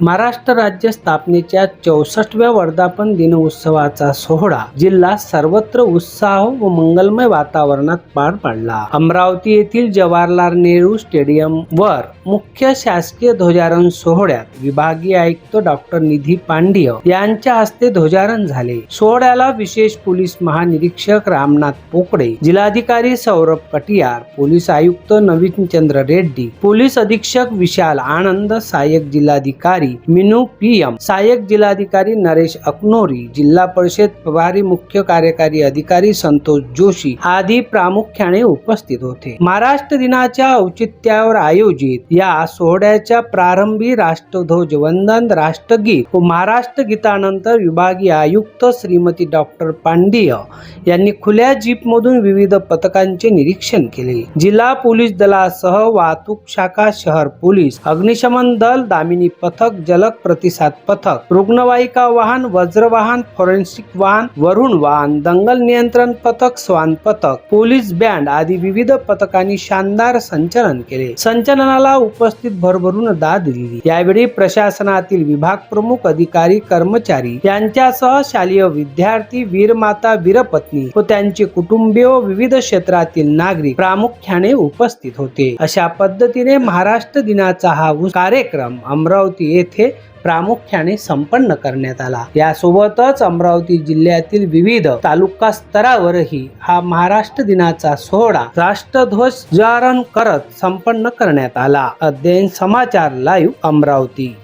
महाराष्ट्र राज्य स्थापनेच्या चौसष्टव्या वर्धापन दिन उत्सवाचा सोहळा जिल्हा सर्वत्र उत्साह व मंगलमय वातावरणात पार पडला. अमरावती येथील जवाहरलाल नेहरू स्टेडियम वर मुख्य शासकीय ध्वजारोहण सोहळ्यात विभागीय आयुक्त डॉक्टर निधी पांडिय यांच्या हस्ते ध्वजारोहण झाले. सोहळ्याला विशेष पोलीस महानिरीक्षक रामनाथ पोकडे जिल्हाधिकारी सौरभ कटियार पोलीस आयुक्त नवीन चंद्र रेड्डी पोलीस अधीक्षक विशाल आनंद सहाय्यक जिल्हाधिकारी मिनू पी एम सहाय्यक जिल्हाधिकारी नरेश अकनोरी जिल्हा परिषद प्रभारी मुख्य कार्यकारी अधिकारी संतोष जोशी आदी प्रामुख्याने उपस्थित होते. महाराष्ट्र दिनाच्या औचित्यावर आयोजित या सोहळ्याच्या प्रारंभी राष्ट्रध्वज वंदन राष्ट्रगीत व महाराष्ट्र गीतानंतर विभागीय आयुक्त श्रीमती डॉक्टर पांडिय यांनी खुल्या जीपमधून विविध पथकांचे निरीक्षण केले. जिल्हा पोलीस दलासह वाहतूक शाखा शहर पोलीस अग्निशमन दल दामिनी पथक जलक प्रतिसाद पथक रुग्णवाहिका वाहन वज्रवाहन फॉरेन्सिक वाहन वरुण वाहन दंगल नियंत्रण पथक स्वान पथक पोलीस बँड आदी विविध पथकांनी शानदार संचलन केले. संचलनाला उपस्थित भरभरून दाद दिली. यावेळी प्रशासनातील विभाग प्रमुख अधिकारी कर्मचारी यांच्यासह शालेय विद्यार्थी वीरमाता वीरपत्नी व त्यांचे कुटुंबीय विविध क्षेत्रातील नागरिक प्रामुख्याने उपस्थित होते. अशा पद्धतीने महाराष्ट्र दिनाचा हा कार्यक्रम अमरावती येथे प्रामुख्याने संपन्न करण्यात आला. यासोबतच अमरावती जिल्ह्यातील विविध तालुका स्तरावरही हा महाराष्ट्र दिनाचा सोहळा राष्ट्रध्वज करत संपन्न करण्यात आला. अध्ययन समाचार लाईव्ह अमरावती.